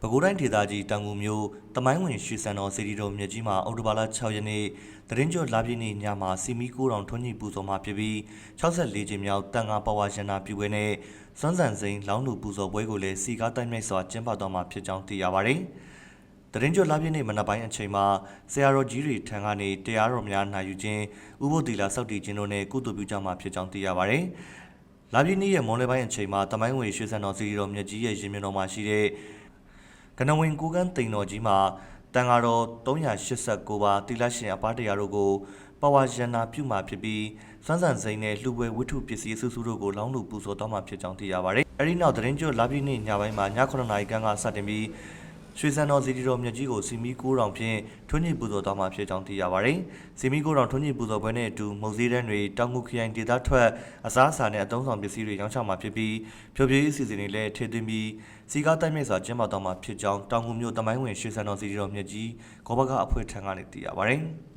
ပဲခူးတိုင်းဒေသကြီးတောင်ငူမြို့တမိုင်းဝင်ရွှေစံတော်စီတီတော်မြစ်ကြီးမှာအော်တိုဘာလ6ရက်နေ့တရင်ကျော်လာပြည့်နေ့ညမှာစီမီ9000ထွန်းညှိပူဇော်မှာဖြစ်ပြီး64ချိန်မြောက်တန်ငါပဝါရဏပြူပွဲနဲ့စွမ်းစံစိန်လောင်းလူပူဇော်ပွဲကိုလည်းစီကားတိုက်မြိုက်စွာကျင်းပတော်မှာဖြစ်ကြောင်းသိရပါတယ်။တရင်ကျော်လာပြည့်နေ့မနက်ပိုင်းအချိန်မှာဆရာတော်ကြီးတွေထံကနေတရားတော်များနိုင်ယူခြင်းဥပုသ္တိလာစောက်တည်ခြင်းတို့နဲ့ကုသိုလ်ပြုကြမှာဖြစ်ကြောင်းသိရပါတယ်။လာပြည့်နေ့ရဲ့မွန်လယ်ပိုင်းအချိန်မှာတမိုင်းဝင်ရွှေစံတော်စီတီတော်မြစ်ကြီးရဲ့ရင်မြင်တော်မှာရှိတဲ့ ကနဝင်ကိုကန်းတိန်တော်ကြီးမှာတန်ဃာတော်389ပါးတိလရှင်အပါတရားတို့ကိုပဝါယနာပြုမှာဖြစ်ပြီးစွမ်းစံစိန်နဲ့လှူပွဲဝိထုပစ္စည်းအစုစုတို့ကိုလောင်းလူပူဇော်တော်မှာဖြစ်ကြောင်းသိရပါတယ်။အဲဒီနောက်သတင်းကျွတ်လာပြည့်နေ့ညပိုင်းမှာည9နာရီခန့်ကစတင်ပြီး ရွှေစံတော်စီတီတော်မြတ်ကြီးကိုစီမီ9000ဖြင့်ထွန်းညှိပူဇော်တော်မှာဖြစ်ကြောင်းသိရပါတယ်။စီမီ9000ထွန်းညှိပူဇော်ပွဲနဲ့အတူမုတ်စည်းတန်းတွေတောင်ငူခရိုင်ဒေသထွက်အစားအစာနဲ့အသုံးဆောင်ပစ္စည်းတွေရောင်းချမှာဖြစ်ပြီးဖြိုပြရေးအစီအစဉ်တွေလည်းထည့်သွင်းပြီးစီကားတိုက်မြိုက်စွာကျင်းပတော်မှာဖြစ်ကြောင်းတောင်ငူမြို့တမိုင်းဝင်ရွှေစံတော်စီတီတော်မြတ်ကြီးဂောဘကအဖွဲ့ထံကနေသိရပါတယ်။